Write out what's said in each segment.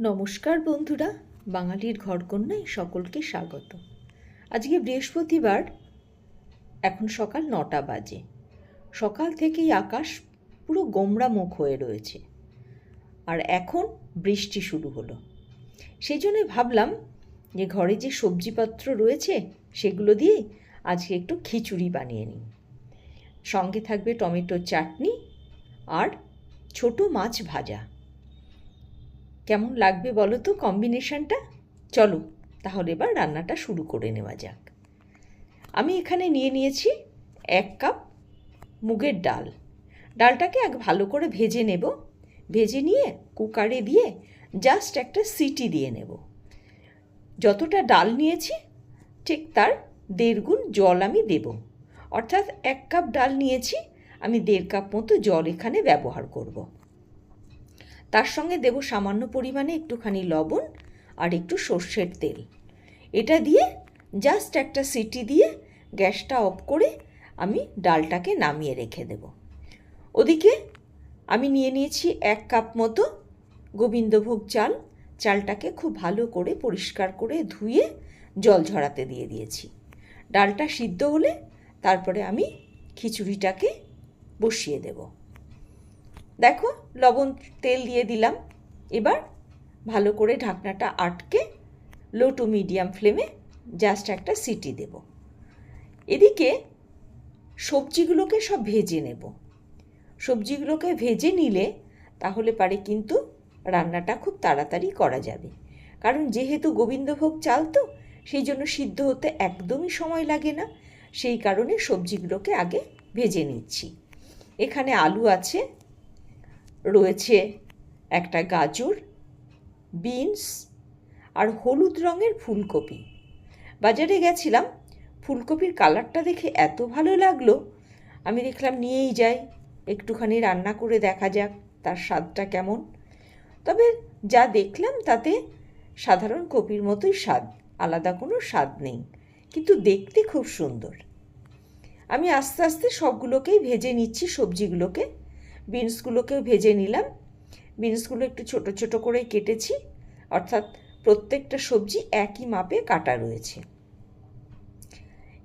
নমস্কার বন্ধুরা, বাঙালির ঘরকন্যায় সকলকে স্বাগত। আজকে বৃহস্পতিবার, এখন সকাল নটা বাজে। সকাল থেকেই আকাশ পুরো গোমড়া মুখ হয়ে রয়েছে। আর এখন বৃষ্টি শুরু হলো। সেই জন্যই ভাবলাম যে ঘরে যে সবজিপত্র রয়েছে, সেগুলো দিয়ে আজকে একটু খিচুড়ি বানিয়ে নিই। সঙ্গে থাকবে টমেটোর চাটনি আর ছোট মাছ ভাজা। কেমন লাগবে বলো তো কম্বিনেশনটা চলো, তাহলে এবার রান্নাটা শুরু করে নেওয়া যাক। আমি এখানে নিয়ে নিয়েছি এক কাপ মুগের ডাল। ডালটাকে এক ভালো করে ভেজে নেব। ভেজে নিয়ে কুকারে দিয়ে জাস্ট একটা সিটি দিয়ে নেব। যতটা ডাল নিয়েছি, ঠিক তার দেড় গুণ জল আমি দেব। অর্থাৎ এক কাপ ডাল নিয়েছি, আমি দেড় কাপ মতো জল এখানে ব্যবহার করব। তার সঙ্গে দেব সামান্য পরিমাণে একটুখানি লবণ আর একটু সর্ষের তেল। এটা দিয়ে জাস্ট একটা সিটি দিয়ে গ্যাসটা অফ করে আমি ডালটাকে নামিয়ে রেখে দেব। ওদিকে আমি নিয়ে নিয়েছি এক কাপ মতো গোবিন্দভোগ চাল। চালটাকে খুব ভালো করে পরিষ্কার করে ধুয়ে জল ঝরাতে দিয়ে দিয়েছি। ডালটা সিদ্ধ হলে তারপরে আমি খিচুড়িটাকে বসিয়ে দেবো। দেখো, লবণ তেল দিয়ে দিলাম। এবার ভালো করে ঢাকনাটা আটকে লো টু মিডিয়াম ফ্লেমে জাস্ট একটা সিটি দেব। এদিকে সবজিগুলোকে সব ভেজে নেব। সবজিগুলোকে ভেজে নিলে তাহলে পারে কিন্তু রান্নাটা খুব তাড়াতাড়ি করা যাবে। কারণ যেহেতু গোবিন্দভোগ চাল তো, সেই জন্য সিদ্ধ হতে একদমই সময় লাগে না। সেই কারণে সবজিগুলোকে আগে ভেজে নিচ্ছি। এখানে আলু আছে রয়েছে একটা গাজর, বিনস আর হলুদ রঙের ফুলকপি। বাজারে গেছিলাম, ফুলকপির কালারটা দেখে এত ভালো লাগল, আমি দেখলাম নিয়েই যাই, একটুখানি রান্না করে দেখা যাক তার স্বাদটা কেমন। তবে যা দেখলাম তাতে সাধারণ কপির মতোই স্বাদ, আলাদা কোনো স্বাদ নেই, কিন্তু দেখতে খুব সুন্দর। আমি আস্তে আস্তে সবগুলোকেই ভেজে নিচ্ছি, সবজিগুলোকে। বিনসগুলোকেও ভেজে নিলাম। বিনসগুলো একটু ছোট ছোট করে কেটেছি। অর্থাৎ প্রত্যেকটা সবজি একই মাপে কাটা রয়েছে।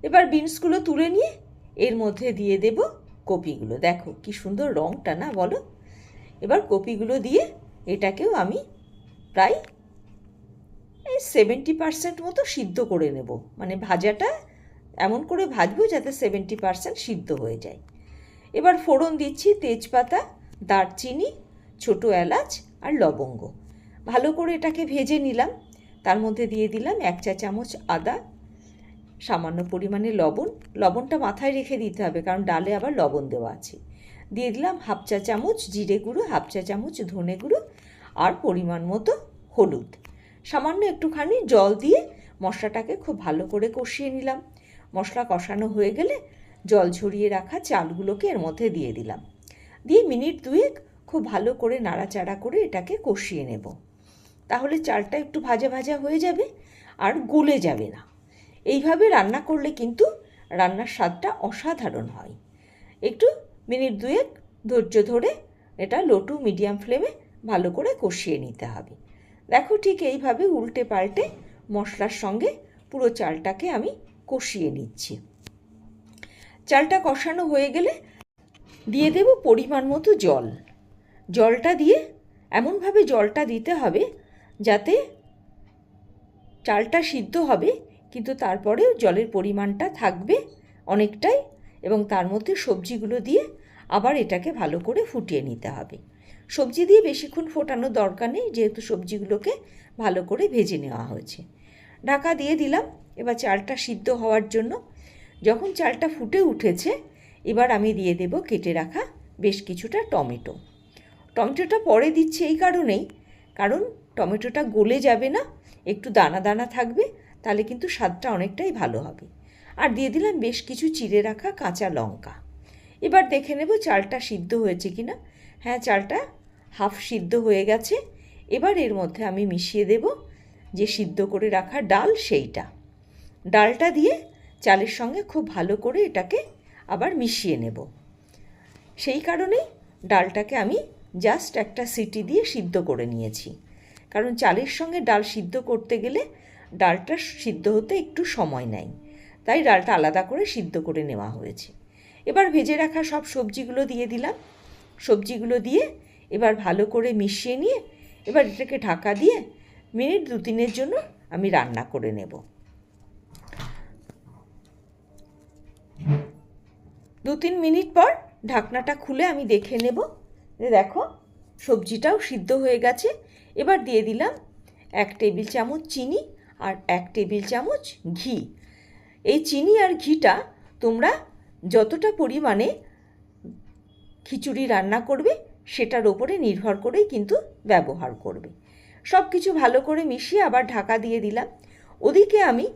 এবার বিনসগুলো তুলে নিয়ে এর মধ্যে দিয়ে দেব কপিগুলো। দেখো কি সুন্দর রঙটা না বলো? এবার কপিগুলো দিয়ে এটাকেও আমি প্রায় এই সেভেন্টি পার্সেন্ট মতো সিদ্ধ করে নেব। মানে ভাজাটা এমন করে ভাজবো যাতে সেভেন্টি পার্সেন্ট সিদ্ধ হয়ে যায়। এবার ফোড়ন দিচ্ছি তেজপাতা, দারচিনি, ছোটো এলাচ আর লবঙ্গ। ভালো করে এটাকে ভেজে নিলাম। তার মধ্যে দিয়ে দিলাম এক চা চামচ আদা, সামান্য পরিমাণে লবণ। লবণটা মাথায় রেখে দিতে হবে কারণ ডালে আবার লবণ দেওয়া আছে। দিয়ে দিলাম হাফ চা চামচ জিরে গুঁড়ো, হাফ চা চামচ ধনে গুঁড়ো আর পরিমাণ মতো হলুদ। সামান্য একটুখানি জল দিয়ে মশলাটাকে খুব ভালো করে কষিয়ে নিলাম। মশলা কষানো হয়ে গেলে জল ঝরিয়ে রাখা চালগুলোকে এর মধ্যে দিয়ে দিলাম। দিয়ে মিনিট দুয়েক খুব ভালো করে নাড়াচাড়া করে এটাকে কষিয়ে নেব। তাহলে চালটা একটু ভাজা ভাজা হয়ে যাবে আর গলে যাবে না। এইভাবে রান্না করলে কিন্তু রান্নার স্বাদটা অসাধারণ হয়। একটু মিনিট দুয়েক ধৈর্য ধরে এটা লো টু মিডিয়াম ফ্লেমে ভালো করে কষিয়ে নিতে হবে। দেখো ঠিক এইভাবে উল্টে পাল্টে মশলার সঙ্গে পুরো চালটাকে আমি কষিয়ে নিচ্ছি। চালটা কষানো হয়ে গেলে দিয়ে দেব পরিমাণ মতো জল। জলটা দিয়ে এমনভাবে জলটা দিতে হবে যাতে চালটা সিদ্ধ হবে, কিন্তু তারপরেও জলের পরিমাণটা থাকবে অনেকটাই এবং তার মধ্যে সবজিগুলো দিয়ে আবার এটাকে ভালো করে ফুটিয়ে নিতে হবে। সবজি দিয়ে বেশিক্ষণ ফোটানোর দরকার নেই, যেহেতু সবজিগুলোকে ভালো করে ভেজে নেওয়া হয়েছে। ঢাকা দিয়ে দিলাম, এবার চালটা সিদ্ধ হওয়ার জন্য যখন চালটা ফুটে উঠেছে, এবার আমি দিয়ে দেব কেটে রাখা বেশ কিছুটা টমেটো। টমেটোটা পরে দিচ্ছি এই কারণেই, কারণ টমেটোটা গলে যাবে না, একটু দানা দানা থাকবে, তাহলে কিন্তু স্বাদটা অনেকটাই ভালো হবে। আর দিয়ে দিলাম বেশ কিছু চিড়ে রাখা কাঁচা লঙ্কা। এবার দেখে নেব চালটা সিদ্ধ হয়েছে কি না হ্যাঁ চালটা হাফ সিদ্ধ হয়ে গেছে। এবার এর মধ্যে আমি মিশিয়ে দেব যে সিদ্ধ করে রাখা ডাল সেইটা। ডালটা দিয়ে চালের সঙ্গে খুব ভালো করে এটাকে আবার মিশিয়ে নেব। সেই কারণেই ডালটাকে আমি জাস্ট একটা সিটি দিয়ে সিদ্ধ করে নিয়েছি। কারণ চালের সঙ্গে ডাল সিদ্ধ করতে গেলে ডালটা সিদ্ধ হতে একটু সময় নেয়। তাই ডালটা আলাদা করে সিদ্ধ করে নেওয়া হয়েছে। এবার ভেজে রাখা সব সবজিগুলো দিয়ে দিলাম। সবজিগুলো দিয়ে এবার ভালো করে মিশিয়ে নিয়ে এবার এটাকে ঢাকা দিয়ে মিনিট দু তিনের জন্য আমি রান্না করে নেব। দু তিন মিনিট পর ঢাকনাটা খুলে আমি দেখে নেব দেখো, সবজিটাও সিদ্ধ হয়ে গেছে। এবার দিয়ে দিলাম এক টেবিল চামচ চিনি আর এক টেবিল চামচ ঘি। এই চিনি আর ঘিটা তোমরা যতটা পরিমাণে খিচুড়ি রান্না করবে, সেটার ওপরে নির্ভর করেই কিন্তু ব্যবহার করবে। সব কিছু ভালো করে মিশিয়ে আবার ঢাকা দিয়ে দিলাম। ওদিকে আমি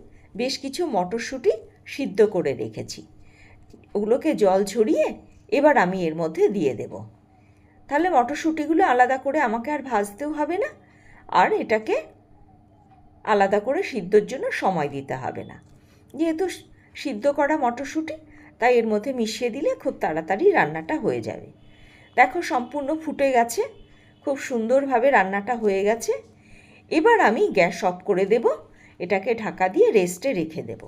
বেশ কিছু মটরশুঁটি সিদ্ধ করে রেখেছি। ওগুলোকে জল ছড়িয়ে এবার আমি এর মধ্যে দিয়ে দেব। তাহলে মটরশুঁটিগুলো আলাদা করে আমাকে আর ভাজতেও হবে না, আর এটাকে আলাদা করে সিদ্ধর জন্য সময় দিতে হবে না। যেহেতু সিদ্ধ করা মটরশুঁটি, তাই এর মধ্যে মিশিয়ে দিলে খুব তাড়াতাড়ি রান্নাটা হয়ে যাবে। দেখো সম্পূর্ণ ফুটে গেছে, খুব সুন্দরভাবে রান্নাটা হয়ে গেছে। এবার আমি গ্যাস অফ করে দেব, এটাকে ঢাকা দিয়ে রেস্টে রেখে দেব।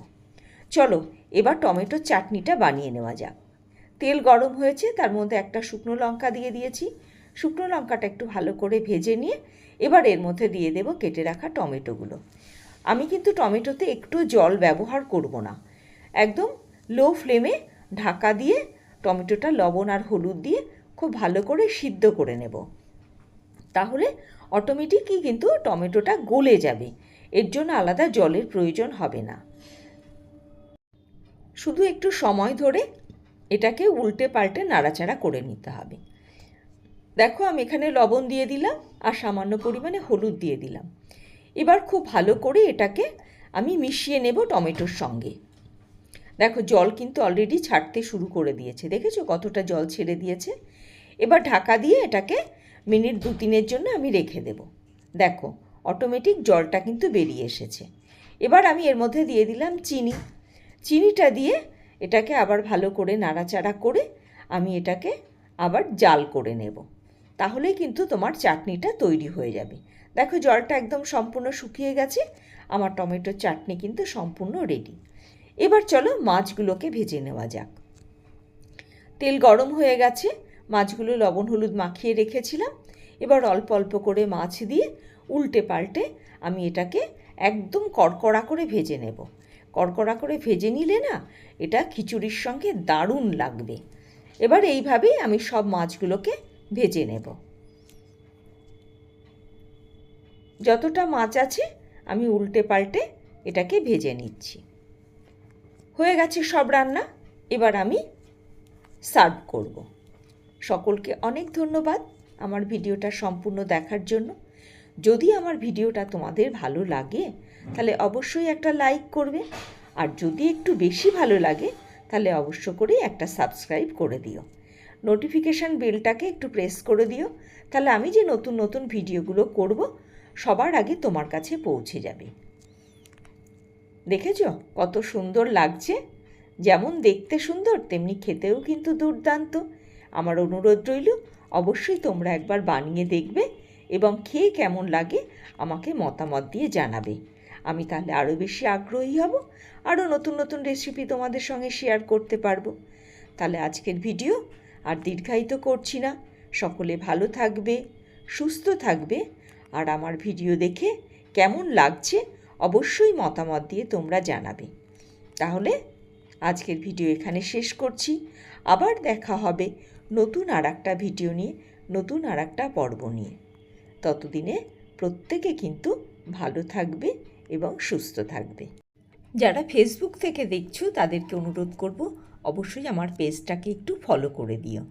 চলো, এবার টমেটোর চাটনিটা বানিয়ে নেওয়া যাক। তেল গরম হয়েছে, তার মধ্যে একটা শুকনো লঙ্কা দিয়ে দিয়েছি। শুকনো লঙ্কাটা একটু ভালো করে ভেজে নিয়ে এবার এর মধ্যে দিয়ে দেব কেটে রাখা টমেটোগুলো। আমি কিন্তু টমেটোতে একটু জল ব্যবহার করব না। একদম লো ফ্লেমে ঢাকা দিয়ে টমেটোটা লবণ আর হলুদ দিয়ে খুব ভালো করে সিদ্ধ করে নেব। তাহলে অটোমেটিকই কিন্তু টমেটোটা গলে যাবে। এর জন্য আলাদা জলের প্রয়োজন হবে না। শুধু একটু সময় ধরে এটাকে উল্টে পাল্টে নাড়াচাড়া করে নিতে হবে। দেখো আমি এখানে লবণ দিয়ে দিলাম আর সামান্য পরিমাণে হলুদ দিয়ে দিলাম। এবার খুব ভালো করে এটাকে আমি মিশিয়ে নেব টমেটোর সঙ্গে। দেখো জল কিন্তু অলরেডি ছাড়তে শুরু করে দিয়েছে। দেখেছ কতটা জল ছেড়ে দিয়েছে? এবার ঢাকা দিয়ে এটাকে মিনিট দু তিনের জন্য আমি রেখে দেব। দেখো অটোমেটিক জলটা কিন্তু বেরিয়ে এসেছে। এবার আমি এর মধ্যে দিয়ে দিলাম চিনি। চিনিটা দিয়ে এটাকে আবার ভালো করে নাড়াচাড়া করে আমি এটাকে আবার জাল করে নেব। তাহলেই কিন্তু তোমার চাটনিটা তৈরি হয়ে যাবে। দেখো জলটা একদম সম্পূর্ণ শুকিয়ে গেছে, আমার টমেটোর চাটনি কিন্তু সম্পূর্ণ রেডি এবার চলো মাছগুলোকে ভেজে নেওয়া যাক। তেল গরম হয়ে গেছে, মাছগুলো লবণ হলুদ মাখিয়ে রেখেছিলাম। এবার অল্প অল্প করে মাছ দিয়ে উল্টে পাল্টে আমি এটাকে একদম কড়কড়া করে ভেজে নেব। কড়কড়া করে ভেজে নিলে না, এটা খিচুড়ির সঙ্গে দারুণ লাগবে। এবার এইভাবেই আমি সব মাছগুলোকে ভেজে নেব। যতটা মাছ আছে, আমি উল্টে পাল্টে এটাকে ভেজে নিচ্ছি। হয়ে গেছে সব রান্না, এবার আমি সার্ভ করব। সকলকে অনেক ধন্যবাদ আমার ভিডিওটা সম্পূর্ণ দেখার জন্য। যদি আমার ভিডিওটা তোমাদের ভালো লাগে, তাহলে অবশ্যই একটা লাইক করবে। আর যদি একটু বেশি ভালো লাগে, তাহলে অবশ্য করে একটা সাবস্ক্রাইব করে দিও। নোটিফিকেশান বেলটাকে একটু প্রেস করে দিও। তাহলে আমি যে নতুন নতুন ভিডিওগুলো করব, সবার আগে তোমার কাছে পৌঁছে যাবে। দেখেছ? কত সুন্দর লাগছে। যেমন দেখতে সুন্দর, তেমনি খেতেও কিন্তু দুর্দান্ত। আমার অনুরোধ রইল, অবশ্যই তোমরা একবার বানিয়ে দেখবে। এবং খেয়ে কেমন লাগে আমাকে মতামত দিয়ে জানাবে। আমি তাহলে আরও বেশি আগ্রহী হব, আরও নতুন নতুন রেসিপি তোমাদের সঙ্গে শেয়ার করতে পারব। তাহলে আজকের ভিডিও আর দীর্ঘায়িত করছি না। সকলে ভালো থাকবে, সুস্থ থাকবে, আর আমার ভিডিও দেখে কেমন লাগছে অবশ্যই মতামত দিয়ে তোমরা জানাবে। তাহলে আজকের ভিডিও এখানে শেষ করছি। আবার দেখা হবে নতুন আর একটা ভিডিও নিয়ে, নতুন আর একটা পর্ব নিয়ে। ততদিনে প্রত্যেকে কিন্তু ভালো থাকবে এবং সুস্থ থাকবে। যারা ফেসবুক থেকে দেখছ, তাদেরকে অনুরোধ করব, অবশ্যই আমার পেজটাকে একটু ফলো করে দিও।